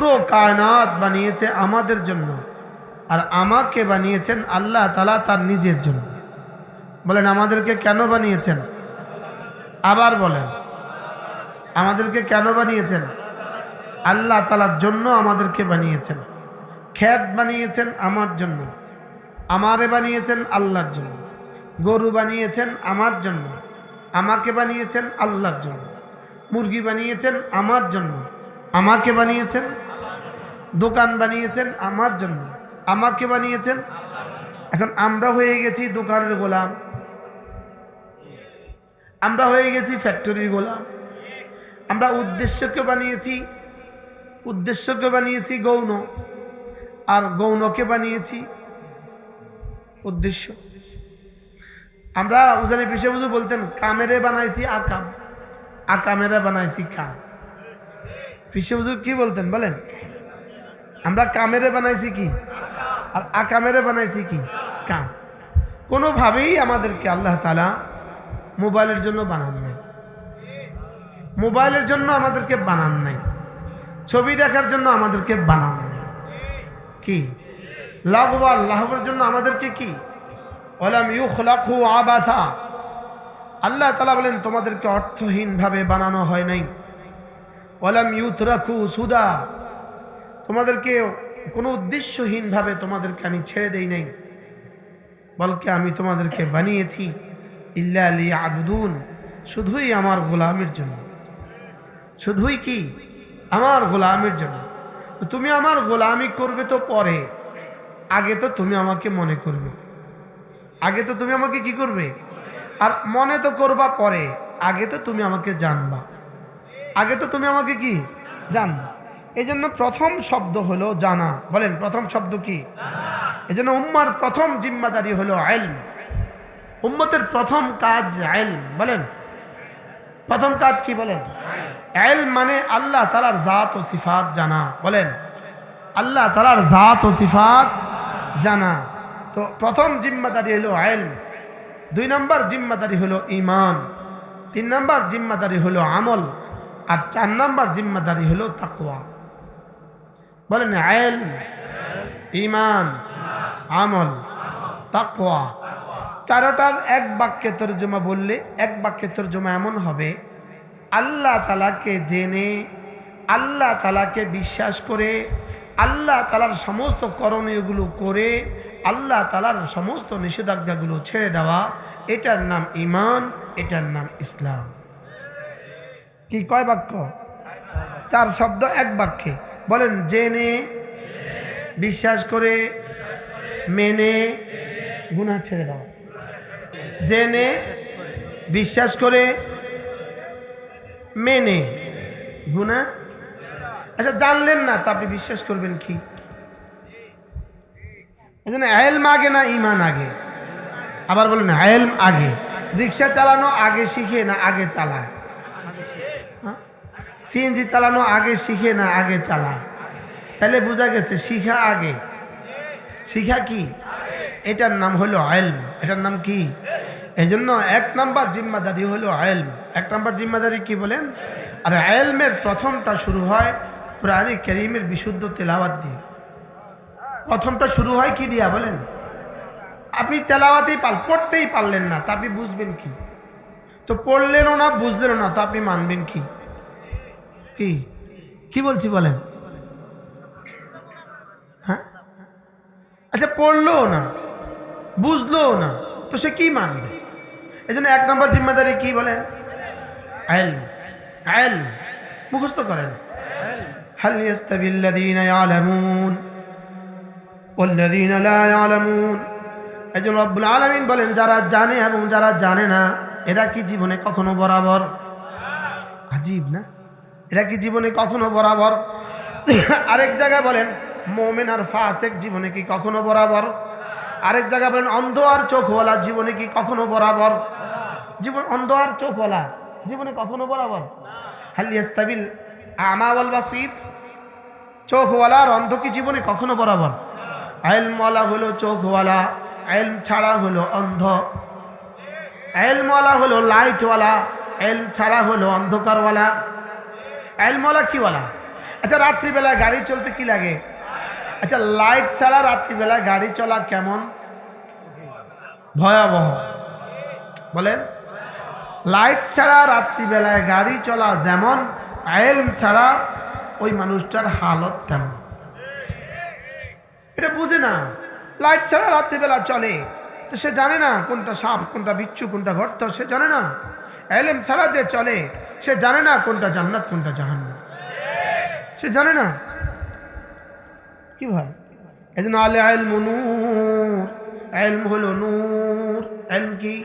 পুরো কায়নাত বানিয়েছে আমাদের জন্য। আর আমাকে বানিয়েছেন আল্লাহ তালা তার নিজের জন্য। বলেন, আমাদেরকে কেন বানিয়েছেন? আবার বলেন, আমাদেরকে কেন বানিয়েছেন? আল্লাহ তালার জন্য আমাদেরকে বানিয়েছেন। খ্যাত বানিয়েছেন আমার জন্য। আমারে বানিয়েছেন আল্লাহর জন্য। গরু বানিয়েছেন আমার জন্য। আমাকে বানিয়েছেন আল্লাহর জন্য। মুরগি বানিয়েছেন আমার জন্য। আমাকে বানিয়েছেন দোকান বানিয়েছেন আমার জন্য। আমাকে বানিয়েছেন? এখন আমরা হয়ে গেছি দোকানের গোলাম। আমরা হয়ে গেছি ফ্যাক্টরির গোলাম। আমরা উদ্দেশ্যকে বানিয়েছি উদ্দেশ্যকে বানিয়েছি গৌণ। আর গৌণকে বানিয়েছি উদ্দেশ্য। আমরা উজানি পিসে বুঝু বলতেন, কামেরে বানাইছি আকাম, আকামেরে বানাইছি কাম। পিসে বুঝু কি বলতেন বলেন? আমরা কামেরে বানাইছি কি? আর আকামেরে বানাইছি কি? কাম। কোনোভাবেই আমাদেরকে আল্লাহ তালা মোবাইলের জন্য বানান নাই। মোবাইলের জন্য আমাদেরকে বানান নাই। ছবি দেখার জন্য আমাদেরকে বানান নাই। কি? লাভবান লাভের জন্য আমাদেরকে কি? ওলাম ইউ খোলাখু আবাথা আল্লাহ তালা বলেন, তোমাদেরকে অর্থহীনভাবে বানানো হয় নাই। ওলাম ইউথ রাখু সুদা। তোমাদেরকে কোনো উদ্দেশ্যহীনভাবে তোমাদেরকে আমি ছেড়ে দেই নাই। বলকে আমি তোমাদেরকে বানিয়েছি, ইল্লা আলী আবুদুন শুধুই আমার গোলামের জন্য। শুধুই কি? আমার গোলামের জন্য। তো তুমি আমার গোলামি করবে তো পরে। আগে তো তুমি আমাকে মনে করবে। আগে তো তুমি আমাকে কি করবে? আর মনে তো করবা পরে। আগে তো তুমি আমাকে জানবা। আগে তো তুমি আমাকে কি? জানবা। এই জন্য প্রথম শব্দ হলো জানা। বলেন, প্রথম শব্দ কি? এই জন্য উম্মার প্রথম জিম্মাদারি হলো আইলম উম্মতের প্রথম কাজ আইলম বলেন। প্রথম কাজ কি বলেন? আইল মানে আল্লাহ তালার জাত ও সিফাত জানা, বলেন। আল্লাহ তালার জাত ও সিফাত জানা। তো প্রথম জিম্মাদারি হলো আইল। দুই নম্বর জিম্মাদারি হলো ইমান তিন নম্বর জিম্মাদারি হলো আমল। আর চার নম্বর জিম্মাদারি হলো তাকওয়া। বলেন আইল ইমান আমল, তাকওয়া। চারোটার এক বাক্যে তর্জমা বললে, এক বাক্যে তর্জমা এমন হবে, আল্লাহ তালাকে জেনে, আল্লাহ তালাকে বিশ্বাস করে, আল্লাহ তালার সমস্ত করণীয়গুলো করে, আল্লাহ তালার সমস্ত নিষেধাজ্ঞাগুলো ছেড়ে দেওয়া, এটার নাম ইমান এটার নাম ইসলাম। কি কয় বাক্য? চার শব্দ এক বাক্যে। বলেন, জেনে, বিশ্বাস করে, মেনে গুণা ছেড়ে দেওয়া জেনে, বিশ্বাস করে, মেনে গুণা আচ্ছা জানলেন না, তা আপনি বিশ্বাস করবেন কি? এখানে আয়েলম আগে না ইমান আগে? আবার বলেন আয়েলম আগে। রিক্সা চালানো আগে শিখে না আগে চালায়? সিএনজি চালানো আগে শিখে না আগে চালায়? তাহলে বোঝা গেছে শিখা আগে। শিখা কি? এটার নাম হলো আয়েলম এটার নাম কি? এই জন্য এক নাম্বার জিম্মাদারি হলো আয়েলম এক নাম্বার জিম্মাদারি কি বলেন? আর আয়েলমের প্রথমটা শুরু হয় প্রাণী করিমের বিশুদ্ধ তেলাওয়াত দিয়ে। প্রথমটা শুরু হয় কি দিয়া বলেন? আপনি তেলাওয়াতেই পাল, পড়তেই পারলেন না, তা আপনি বুঝবেন কি? তো পড়লেনও না, বুঝলেনও না, তা আপনি মানবেন কি? কি কি বলছি বলেন হ্যাঁ আচ্ছা পড়লোও না বুঝলোও না তো সে কি মানবে এই জন্য এক নম্বর জিম্মাদারি কি বলেন আইল আইল মুখস্থ করেন هل يستوي الذين يعلمون والذين لا يعلمون একজন রব্বুল আলমিন বলেন যারা জানে এবং যারা জানে না এরা কি জীবনে কখনো বরাবর আজীব না এরা কি জীবনে কখনো বরাবর? আরেক জায়গায় বলেন, মোমেন আর ফাসেক জীবনে কি কখনো বরাবর? আরেক জায়গায় বলেন, অন্ধ আর চোখওয়ালা জীবনে কি কখনো বরাবর? জীবন, অন্ধ আর চোখওয়ালা জীবনে কখনো বরাবর? হালিয়াস্তাবিল আমাওয়াল বাসির? চোখওয়ালা আর অন্ধ কি জীবনে কখনো বরাবর? আইলমওয়ালা হলো চোখওয়ালা, আইলম ছাড়া হলো অন্ধ। আইলমওয়ালা হলো লাইটওয়ালা এলম ছাড়া হলো অন্ধকারওয়ালা। এলমওয়ালা বলা? আচ্ছা রাত্রিবেলায় গাড়ি চলতে কি লাগে? আচ্ছা লাইট ছাড়া রাত্রিবেলায় গাড়ি চলা কেমন? ভয়াবহ। বলেন। লাইট ছাড়া রাত্রিবেলায় গাড়ি চলা যেমন আয়েল ছাড়া ওই মানুষটার হালত তেমন। এটা বুঝে না। লাইট ছাড়া রাত্রিবেলা চলে। তো সে জানে না কোনটা সাপ, কোনটা বিচ্ছু, কোনটা গর্ত, সে জানে না। এলেম ছাড়া যে চলে সে জানে না কোনটা জান্নাত, কোনটা জাহান্ন সে জানে না। কি ভাই? এই জন্য আলে আইল নূর। এলম হলো নূর। এলম কি?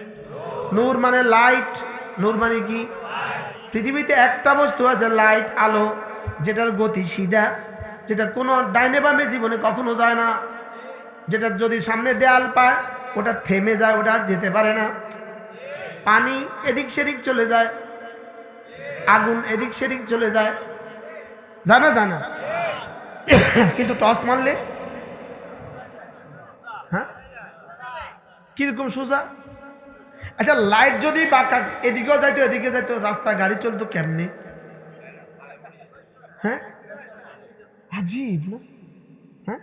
নূর মানে লাইট। নূর মানে কি? পৃথিবীতে একটা বস্তু আছে, লাইট, আলো, যেটার গতি সিধা, যেটা কোনো ডাইনে বামে জীবনে কখনো যায় না। যেটা যদি সামনে দেয়াল পায়, ওটা থেমে যায়, ওটা আর যেতে পারে না। পানি এদিক সেদিক চলে যায়। আগুন এদিক সেদিক চলে যায়। জানা জানা। কিন্তু টস মারলে? হ্যাঁ? কীরকম সোজা? আচ্ছা লাইট যদি বাঁকা এদিকেও যাইতো এদিকে যাইতো, রাস্তা, গাড়ি চলতো কেমনে? হ্যাঁ? হ্যাঁ?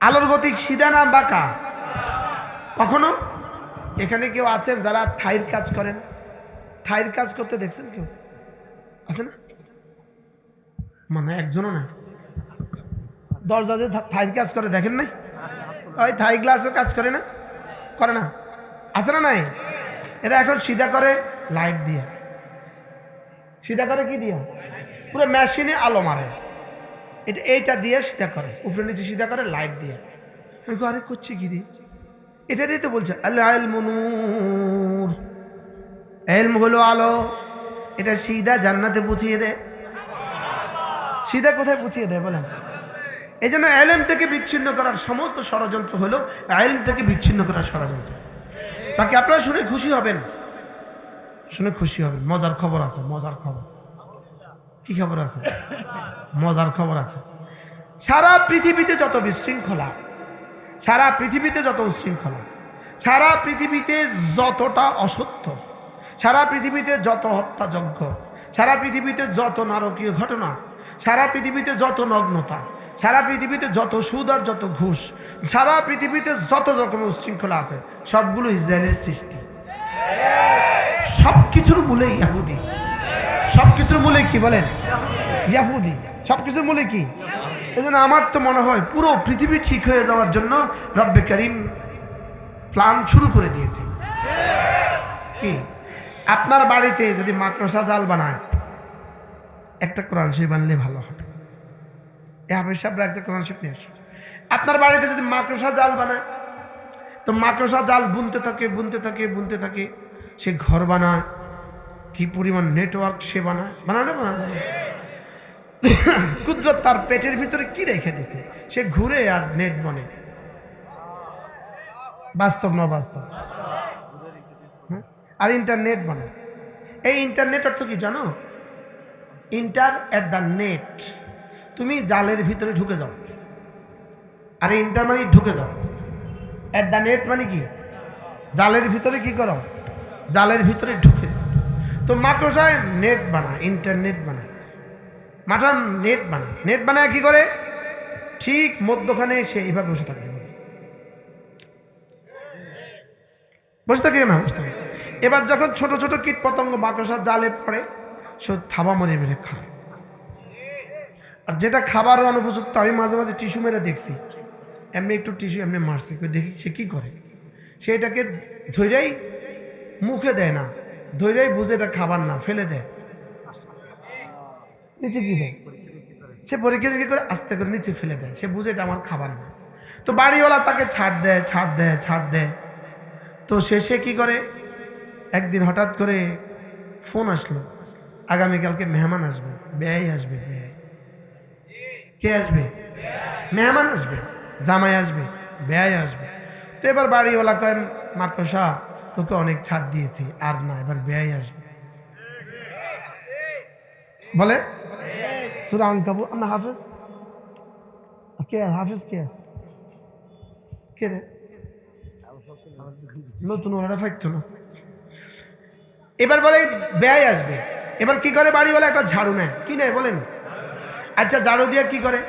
আলোর গতি সিধা না বাঁকা? কখনো? এখানে কেউ আছেন যারা থাইর কাজ করেন? থাইর কাজ করতে দেখছেন কেউ? আছে না? মানে একজনও না দরজা যে থা- থাইর কাজ করে, দেখেন নাই? ওই থাই গ্লাসের কাজ করে না? করে না? আছে না নাই? এরা এখন সিধা করে লাইট দিয়ে। সিধা করে কি দিয়ে? পুরো মেশিনে আলো মারে। এটা এইটা দিয়ে সিধা করে। উপরে নিচে সিধা করে লাইট দিয়ে। আমি আরে করছি কি রে? এটা দিয়ে তো বলছে আল্লাহ এলম হলো আলো। এটা সিধা জান্নাতে পুছিয়ে দেয় সিধা কোথায় পুছিয়ে দেয় বলেন? এই জন্য এলেম থেকে বিচ্ছিন্ন করার সমস্ত ষড়যন্ত্র হলো এলম থেকে বিচ্ছিন্ন করার ষড়যন্ত্র। বাকি আপনারা শুনে খুশি হবেন। শুনে খুশি হবেন। মজার খবর আছে, মজার খবর। কি খবর আছে? মজার খবর আছে। সারা পৃথিবীতে যত বিশৃঙ্খলা, সারা পৃথিবীতে যত উশৃঙ্খলা, সারা পৃথিবীতে যতটা অসত্য সারা পৃথিবীতে যত হত্যাযজ্ঞ, সারা পৃথিবীতে যত নারকীয় ঘটনা, সারা পৃথিবীতে যত নগ্নতা, সারা পৃথিবীতে যত সুদ আর যত ঘুষ, সারা পৃথিবীতে যত রকমের উশৃঙ্খলা আছে, সবগুলো ইসরায়েলের সৃষ্টি। সব কিছুর মূলে ইয়াহুদি। সব কিছুর মূলে কি বলেন? ইয়াহুদি। সব কিছুর মূলে কি? এই জন্য আমার তো মনে হয় পুরো পৃথিবী ঠিক হয়ে যাওয়ার জন্য রব্বে করিম প্ল্যান শুরু করে দিয়েছে। কি? আপনার বাড়িতে যদি মাকড়সা জাল বানায়, একটা কোরআন শরীফ বানলে ভালো হবে। এ হাফেজ সাহেবরা একটা কোরআন শরীফ নিয়ে আসো আপনার বাড়িতে যদি মাকড়সা জাল বানায়, তো মাকড়সা জাল বুনতে থাকে বুনতে থাকে বুনতে থাকে, সে ঘর বানায়, কি পরিমাণ নেটওয়ার্ক সে বানায়? বানায় না বানায় না? কুদরত তার পেটের ভিতরে কি রেখে দিছে? সে ঘুরে আর নেট বনে বাস্তব না বাস্তব? আর ইন্টারনেট বানায় এই ইন্টারনেট অর্থ কি জানো? Inter at the net. তুমি জালের ভিতরে ঢুকে যাও। আর ইন্টার মানে ঢুকে যাও। অ্যাট দ্য নেট মানে কি? জালের ভিতরে কি করো? জালের ভিতরে ঢুকে যাও। তো মাকড়সায় নেট বানায়, ইন্টারনেট বানায়। মাঠান নেট বানায়। নেট বানায় কি করে? ঠিক মধ্যখানে সে এইভাবে বসে থাকে বসে থাকে না বসে থাকে। এবার যখন ছোট ছোট কীট পতঙ্গ মাকড়সার জালে পড়ে, সে থাবা মরে মেরে খায়। আর যেটা খাবার অনুপযুক্ত, আমি মাঝে মাঝে টিস্যু মেরে দেখছি। এমনি একটু টিস্যু এমনি মারছে দেখি সে কী করে? সে এটাকে ধৈরেই মুখে দেয় না ধৈরেই বুঝে এটা খাবার না, ফেলে দেয়। নিচে কি দেয়? সে পরীক্ষা দিকে করে আস্তে করে নিচে ফেলে দেয়, সে বুঝে এটা আমার খাবার না। তো বাড়িওয়ালা তাকে ছাড় দেয় ছাড় দেয় ছাড় দেয়। তো শেষে কি করে? একদিন হঠাৎ করে ফোন আসলো। আগামীকালকে মেহমান আসবে। ব্যয় আসবে কে আসবে? মেহমান আসবে, জামাই আসবে, ব্যয় আসবে। তো এবার বাড়িওয়ালা কয় মাকড়সা তোকে অনেক ছাড় দিয়েছি, আর না, এবার ব্যয় আসবে। বলে? সুরা আনকাবু আমরা হাফেজ। কে হাফেজ কে আছে? কে রে? নতুন ফাইতো না। এবার বলে ব্যয় আসবে। এবার কি করে বাড়িওয়ালা একটা ঝাড়ু নেয়? কি নেয় বলেন? আচ্ছা ঝাড়ু দিয়ে কি করে?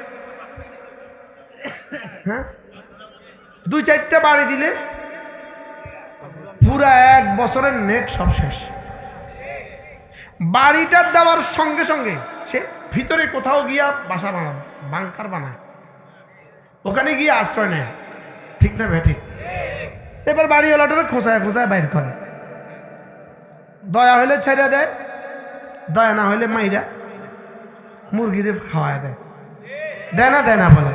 হ্যাঁ? দুই চারটা বাড়ি দিলে পুরা এক বছরের নেট সব শেষ। বাড়িটা দেওয়ার সঙ্গে সঙ্গে সে ভিতরে কোথাও গিয়া বাসা বানায়, বাংকার বানায়। ওখানে গিয়ে আশ্রয় নেয়। ঠিক না ভাই, ঠিক? এবার বাড়িওয়ালাটারে খোঁচায় খোঁচায় বাইর করে। দয়া হইলে ছেড়ে দেয় দয়া না হইলে মাইরা মুরগিরে খাওয়ায় দেয় দেয় না দেয় না বলে।